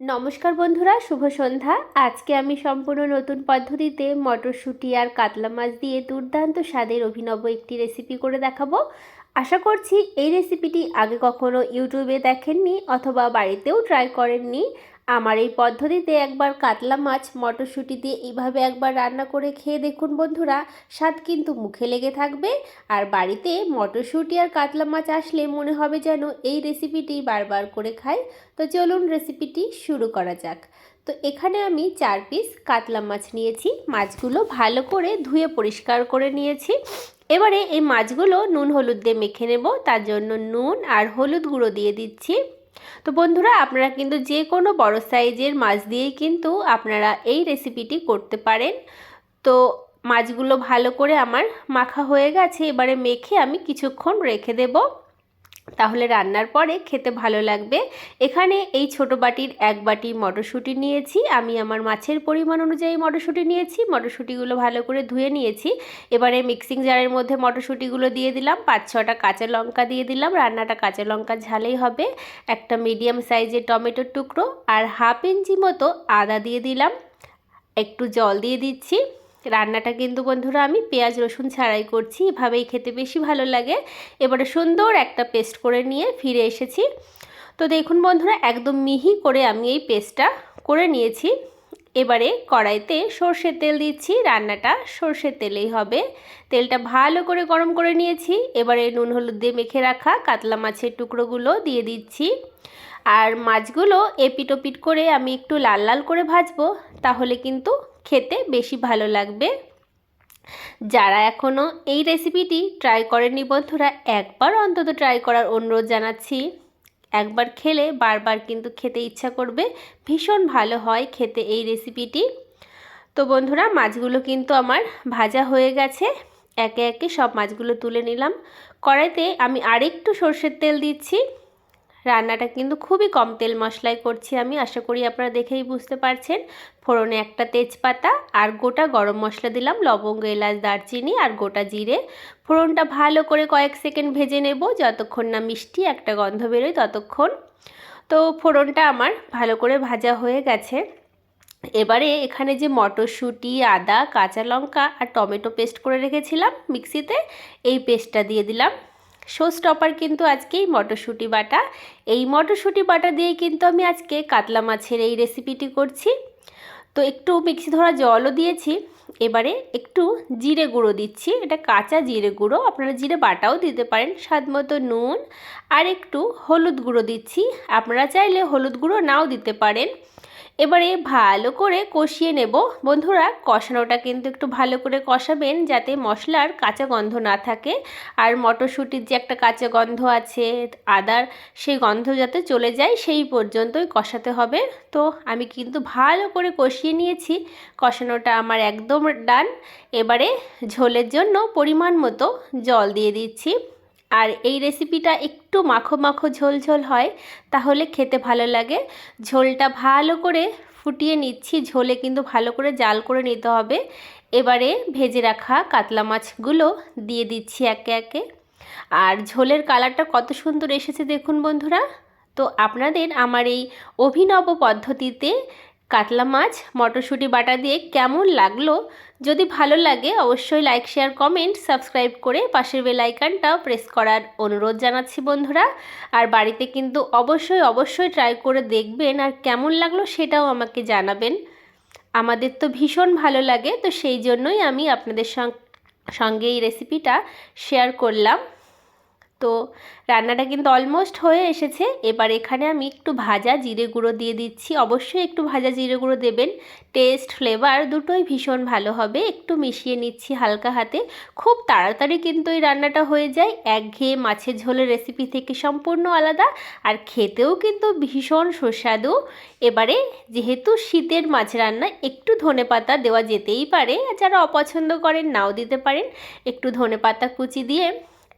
নমস্কার বন্ধুরা, শুভ সন্ধ্যা। আজকে আমি সম্পূর্ণ নতুন পদ্ধতিতে মটরশুঁটি আর কাতলা মাছ দিয়ে দুর্দান্ত স্বাদের অভিনব একটি রেসিপি করে দেখাবো। আশা করছি এই রেসিপিটি আগে কখনো ইউটিউবে দেখেননি অথবা বাড়িতেও ট্রাই করেননি। আমার এই পদ্ধতিতে একবার কাতলা মাছ মটরশুঁটি দিয়ে এইভাবে একবার রান্না করে খেয়ে দেখুন বন্ধুরা। স্বাদ কিন্তু মুখে লেগে থাকবে। আর বাড়িতে মটরশুঁটি আর কাতলা মাছ আসলে মনে হবে যেন এই রেসিপিটি বারবার করে খাই। তো চলুন রেসিপিটি শুরু করা যাক। তো এখানে আমি চার পিস কাতলা মাছ নিয়েছি। মাছগুলো ভালো করে ধুয়ে পরিষ্কার করে নিয়েছি। এবারে এই মাছগুলো নুন হলুদ দিয়ে মেখে নেব। তার জন্য নুন আর হলুদ গুঁড়ো দিয়ে দিচ্ছি। তো বন্ধুরা, আপনারা কিন্তু যে কোনো বড় সাইজের মাছ দিয়েই কিন্তু আপনারা এই রেসিপিটি করতে পারেন। তো মাছগুলো ভালো করে আমার মাখা হয়ে গেছে, এবারে মেখে আমি কিছুক্ষণ রেখে দেবো। তাহলে রান্নার পরে খেতে ভালো লাগবে। এখানে এই ছোট বাটির এক বাটি মটরশুঁটি নিয়েছি। আমি আমার মাছের পরিমাণ অনুযায়ী মটরশুঁটি নিয়েছি। মটরশুঁটিগুলো ভালো করে ধুয়ে নিয়েছি। এবারে মিক্সিং জারের মধ্যে মটরশুঁটিগুলো দিয়ে দিলাম। পাঁচ, ছটা কাঁচা লঙ্কা দিয়ে দিলাম। রান্নাটা কাঁচা লঙ্কা ঝালেই হবে। একটা মিডিয়াম সাইজের টমেটোর টুকরো আর হাফ ইঞ্চি মতো আদা দিয়ে দিলাম। একটু জল দিয়ে দিচ্ছি। রান্নাটা কিন্তু বন্ধুরা আমি পেঁয়াজ, রসুন ছাড়াই করছি, এভাবেই খেতে বেশি ভালো লাগে। এবারে সুন্দর একটা পেস্ট করে নিয়ে ফিরে এসেছি। তো দেখুন বন্ধুরা, একদম মিহি করে আমি এই পেস্টটা করে নিয়েছি। এবারে কড়াইতে সর্ষের তেল দিচ্ছি, রান্নাটা সর্ষের তেলেই হবে। তেলটা ভালো করে গরম করে নিয়েছি, এবারে নুন, হলুদ দিয়ে মেখে রাখা কাতলা মাছের টুকরোগুলো দিয়ে দিচ্ছি। আর মাছগুলো এপিটোপিট করে আমি একটু লাল লাল করে ভাজবো, তাহলে কিন্তু খেতে বেশি ভালো লাগবে। যারা এখনও এই রেসিপিটি ট্রাই করেননি বন্ধুরা, একবার অন্তত ট্রাই করার অনুরোধ জানাচ্ছি। একবার খেলে বারবার কিন্তু খেতে ইচ্ছা করবে, ভীষণ ভালো হয় খেতে এই রেসিপিটি তো বন্ধুরা, মাছগুলো কিন্তু আমার ভাজা হয়ে গেছে। একে একে সব মাছগুলো তুলে নিলাম। কড়াইতে আমি আরেকটু সর্ষের তেল দিচ্ছি। রান্নাটা কিন্তু খুবই কম তেল মশলায় করছি আমি, আশা করি আপনারা দেখেই বুঝতে পারছেন। ফোড়নে একটা তেজপাতা আর গোটা গরম মশলা দিলাম, লবঙ্গ, এলাচ, দারচিনি আর গোটা জিরে। ফোড়নটা ভালো করে কয়েক সেকেন্ড ভেজে নেব, যতক্ষণ না মিষ্টি একটা গন্ধ বেরোয় ততক্ষণ। তো ফোড়নটা আমার ভালো করে ভাজা হয়ে গেছে। এবারে এখানে যে মটরশুঁটি, আদা, কাঁচা লঙ্কা আর টমেটো পেস্ট করে রেখেছিলাম মিক্সিতে, এই পেস্টটা দিয়ে দিলাম। শো স্টপার কিন্তু আজকেই মটরশুঁটি বাটা। এই মটরশুঁটি বাটা দিয়েই কিন্তু আমি আজকে কাতলা মাছের এই রেসিপিটি করছি। তো একটু মিক্সি ধরা জলও দিয়েছি। এবারে একটু জিরে গুঁড়ো দিচ্ছি। এটা কাঁচা জিরে গুঁড়ো। আপনারা জিরে বাটাও দিতে পারেন। স্বাদ মতো নুন আর একটু হলুদ গুঁড়ো দিচ্ছি। আপনারা চাইলে হলুদ গুঁড়ো নাও দিতে পারেন। এবারে ভালো করে কষিয়ে নেব। বন্ধুরা, কষানোটা কিন্তু একটু ভালো করে কষাবেন যাতে মশলার কাঁচা গন্ধ না থাকে। আর মটরশুঁটির যে একটা কাঁচা গন্ধ আছে, আদার সেই গন্ধ যাতে চলে যায়, সেই পর্যন্তই কষাতে হবে। তো আমি কিন্তু ভালো করে কষিয়ে নিয়েছি। কষানোটা আমার একদম ডান। এবারে ঝোলের জন্য পরিমাণ মতো জল দিয়ে দিচ্ছি। আর এই রেসিপিটা একটু মাখো মাখো ঝোল ঝোল হয়, তাহলে খেতে ভালো লাগে। ঝোলটা ভালো করে ফুটিয়ে নিচ্ছি, ঝোলে কিন্তু ভালো করে জাল করে নিতে হবে। এবারে ভেজে রাখা কাতলা মাছগুলো দিয়ে দিচ্ছি একে একে। আর ঝোলের কালারটা কত সুন্দর এসেছে দেখুন বন্ধুরা। তো আপনাদের আমার এই অভিনব পদ্ধতিতে কাতলা মাছ, মটরশুঁটি বাটা দিয়ে কেমন লাগল? যদি ভালো লাগে, অবশ্যই লাইক শেয়ার কমেন্ট সাবস্ক্রাইব করে পাশের বেল আইকনটাও প্রেস করার অনুরোধ জানাচ্ছি বন্ধুরা। আর বাড়িতে কিন্তু অবশ্যই অবশ্যই ট্রাই করে দেখবেন আর কেমন লাগল সেটাও আমাকে জানাবেন। আমাদের তো ভীষণ ভালো লাগে, তো সেই জন্যই আমি আপনাদের সঙ্গে এই রেসিপিটা শেয়ার করলাম। তো রান্নাটা কিন্তু অলমোস্ট হয়ে এসেছে। এবার এখানে আমি একটু ভাজা জিরে গুঁড়ো দিয়ে দিচ্ছি। অবশ্যই একটু ভাজা জিরে গুঁড়ো দেবেন। টেস্ট ফ্লেভার দুটোই ভীষণ ভালো হবে। একটু মিশিয়ে নিচ্ছি হালকা হাতে। খুব তাড়াতাড়ি কিন্তু এই রান্নাটা হয়ে যায়। একঘেয়ে মাছের ঝোলের রেসিপি থেকে সম্পূর্ণ আলাদা আর খেতেও কিন্তু ভীষণ সুস্বাদু। এবারে যেহেতু শীতের মাছ রান্না একটু ধনে পাতা দেওয়া যেতেই পারে। যারা অপছন্দ করেন নাও দিতে পারেন। একটু ধনে পাতা কুচি দিয়ে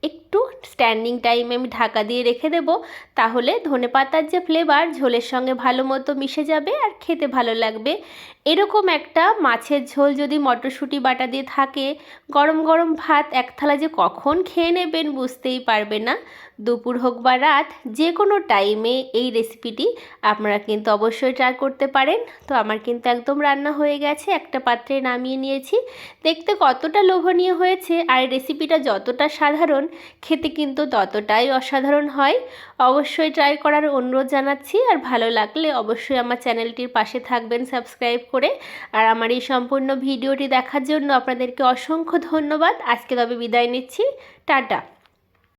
একটু স্ট্যান্ডিং টাইমে আমি ঢাকা দিয়ে রেখে দেব। তাহলে ধনে পাতার যে ফ্লেভার ঝোলের সঙ্গে ভালো মতো মিশে যাবে আর খেতে ভালো লাগবে। এরকম একটা মাছের ঝোল যদি মটরশুঁটি, বাটা দিয়ে থাকে, গরম গরম ভাত এক থালা যে কখন খেয়ে নেবেন বুঝতেই পারবে না। দুপুর হোক বা রাত, যে কোনো টাইমে এই রেসিপিটি আপনারা কিন্তু অবশ্যই ট্রাই করতে পারেন। তো আমার কিন্তু একদম রান্না হয়ে গেছে, একটা পাত্রে নামিয়ে নিয়েছি। দেখতে কতটা লোভনীয় হয়েছে আর রেসিপিটা যতটা সাধারণ খেতে কিন্তু ততটাই অসাধারণ হয়। অবশ্যই ট্রাই করার অনুরোধ জানাচ্ছি। আর ভালো লাগলে অবশ্যই আমার চ্যানেলটির পাশে থাকবেন সাবস্ক্রাইব করে। আর আমার এই সম্পূর্ণ ভিডিওটি দেখার জন্য আপনাদেরকে অসংখ্য ধন্যবাদ। আজকে তবে বিদায় নিচ্ছি। টাটা।